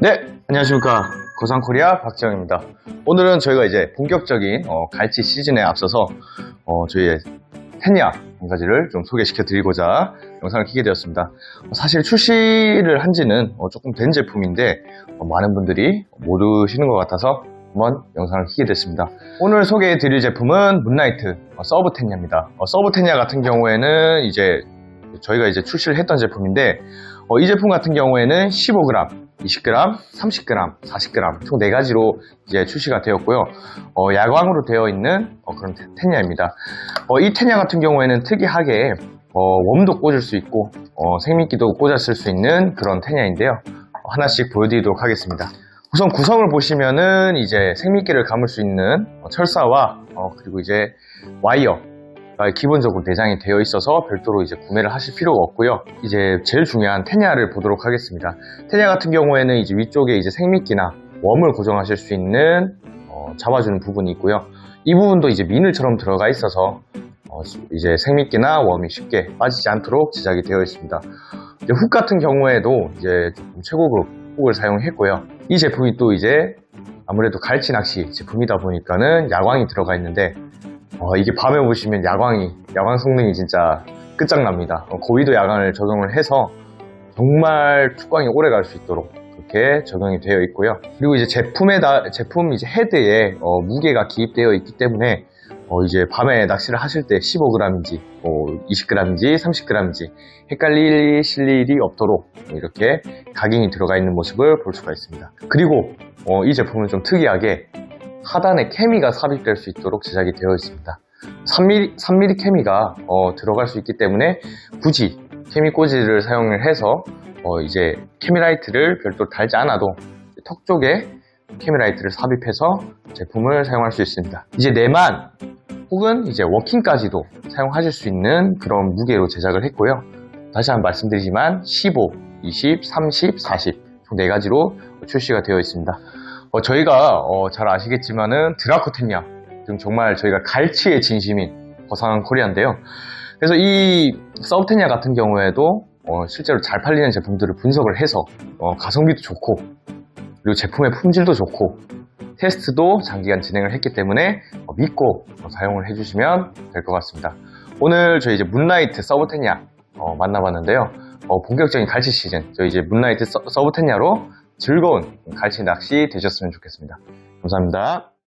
네, 안녕하십니까. 고상코리아 박지영입니다. 오늘은 저희가 이제 본격적인 어, 갈치 시즌에 앞서서 어, 저희의 텐야 한 가지를 좀 소개시켜 드리고자 영상을 키게 되었습니다. 어, 사실 출시를 한 지는 어, 조금 된 제품인데 어, 많은 분들이 모르시는 것 같아서 한번 영상을 키게 됐습니다. 오늘 소개해 드릴 제품은 문라이트 어, 서브 텐야입니다. 어, 서브 텐야 같은 경우에는 이제 저희가 이제 출시를 했던 제품인데 어, 이 제품 같은 경우에는 15g, 20g, 30g, 40g 총 4가지로 이제 출시가 되었고요. 어, 야광으로 되어 있는 어, 그런 텐- 텐야입니다. 어, 이 텐야 같은 경우에는 특이하게 어, 웜도 꽂을 수 있고 어, 생미끼도 꽂았을 수 있는 그런. 어, 하나씩 보여드리도록 하겠습니다. 우선 구성을 보시면은 이제 생미끼를 감을 수 있는 어, 철사와 어, 그리고 이제 와이어 가 기본적으로 내장이 되어 있어서 별도로 이제 구매를 하실 필요가 없고요. 이제 제일 중요한 테냐를 보도록 하겠습니다. 테냐 같은 경우에는 이제 위쪽에 이제 생미끼나 웜을 고정하실 수 있는 어, 잡아주는 부분이 있고요. 이 부분도 이제 미늘처럼 들어가 있어서 어, 이제 생미끼나 웜이 쉽게 빠지지 않도록 제작이 되어 있습니다. 훅 같은 경우에도 이제 좀 최고급 훅을 사용했고요. 이 제품이 또 이제 아무래도 갈치 낚시 제품이다 보니까는 야광이 들어가 있는데 어, 이게 밤에 보시면 야광이, 야광 성능이 진짜 끝장납니다. 어, 고위도 야광을 적용을 해서 정말 축광이 오래 갈 수 있도록 그렇게 적용이 되어 있고요. 그리고 이제 제품에 다, 제품 이제 헤드에 어, 무게가 기입되어 있기 때문에 어, 이제 밤에 낚시를 하실 때 15g인지, 20g인지, 30g인지 헷갈리실 일이 없도록 이렇게 각인이 들어가 있는 모습을 볼 수가 있습니다. 그리고 어, 이 제품은 좀 특이하게 하단에 케미가 삽입될 수 있도록 제작이 되어 있습니다. 3mm, 3mm 케미가 어, 들어갈 수 있기 때문에 굳이 케미 꽂이를 사용을 해서 어, 이제 케미라이트를 별도로 달지 않아도 턱 쪽에 케미라이트를 삽입해서 제품을 사용할 수 있습니다. 이제 내만 혹은 이제 워킹까지도 사용하실 수 있는 그런 무게로 제작을 했고요. 다시 한번 말씀드리지만 15, 20, 30, 40 총 4가지로 출시가 되어 있습니다. 어, 저희가 어, 잘 아시겠지만은 드라코텐야 지금 정말 저희가 갈치의 진심인 거상한 코리아인데요. 그래서 이 서브텐야 같은 경우에도 어, 실제로 잘 팔리는 제품들을 분석을 해서 어, 가성비도 좋고 그리고 제품의 품질도 좋고 테스트도 장기간 진행을 했기 때문에 어, 믿고 어, 사용을 해주시면 될 것 같습니다. 오늘 저희 이제 문라이트 서브텐야 어, 만나봤는데요. 어, 본격적인 갈치 시즌 저희 이제 문라이트 서, 서브텐야로 즐거운 갈치 낚시 되셨으면 좋겠습니다. 감사합니다.